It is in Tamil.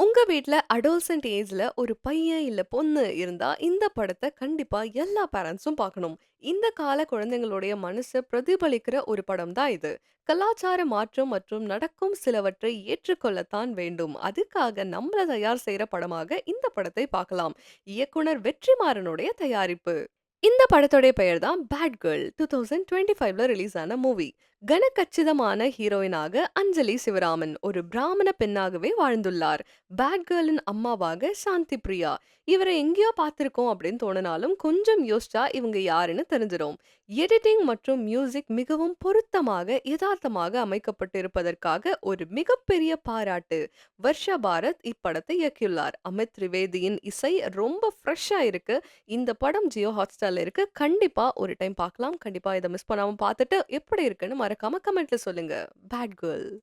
உங்க வீட்ல அடோல்சன்ட் ஏஜ்ல ஒரு பையன் இல்ல பொண்ணு இருந்தா, இந்த படத்தை கண்டிப்பா எல்லா பேரண்ட்ஸும் பார்க்கணும். இந்த கால குழந்தைங்களுடைய மனச பிரதிபலிக்கிற ஒரு படம் தான் இது. கலாச்சார மாற்றம் மற்றும் நடக்கும் சிலவற்றை ஏற்றுக்கொள்ளத்தான் வேண்டும். அதுக்காக நம்மள தயார் செய்யற படமாக இந்த படத்தை பார்க்கலாம். இயக்குனர் வெற்றிமாறனுடைய தயாரிப்பு. இந்த படத்தோடைய பெயர் தான் பேட் கேர்ள். 2025ல ரிலீஸ் ஆன மூவி. கனக்கச்சிதமான ஹீரோயினாக அஞ்சலி சிவராமன் ஒரு பிராமண பெண்ணாகவே வாழ்ந்துள்ளார். பேட் கேர்ளின் அம்மாவாக சாந்தி பிரியா. இவர எங்கேயோ பார்த்துருக்கோம் அப்படின்னு தோணுனாலும் கொஞ்சம் யோசிச்சா இவங்க யாருன்னு தெரிஞ்சிடும் எடிட்டிங் மற்றும் மியூசிக் மிகவும் பொருத்தமாக, யதார்த்தமாக அமைக்கப்பட்டிருப்பதற்காக ஒரு மிகப்பெரிய பாராட்டு. வர்ஷா பாரத் இப்படத்தை இயக்கியுள்ளார். அமித் திரிவேதியின் இசை ரொம்ப ஃப்ரெஷ்ஷாக இருக்கு. இந்த படம் ஜியோ ஹாட்ஸ்டாரில் இருக்கு. கண்டிப்பா ஒரு டைம் பார்க்கலாம். கண்டிப்பா இதை மிஸ் பண்ணாமல் பார்த்துட்டு எப்படி இருக்குன்னு மறக்காம கமெண்ட்ல சொல்லுங்க. Bad girl.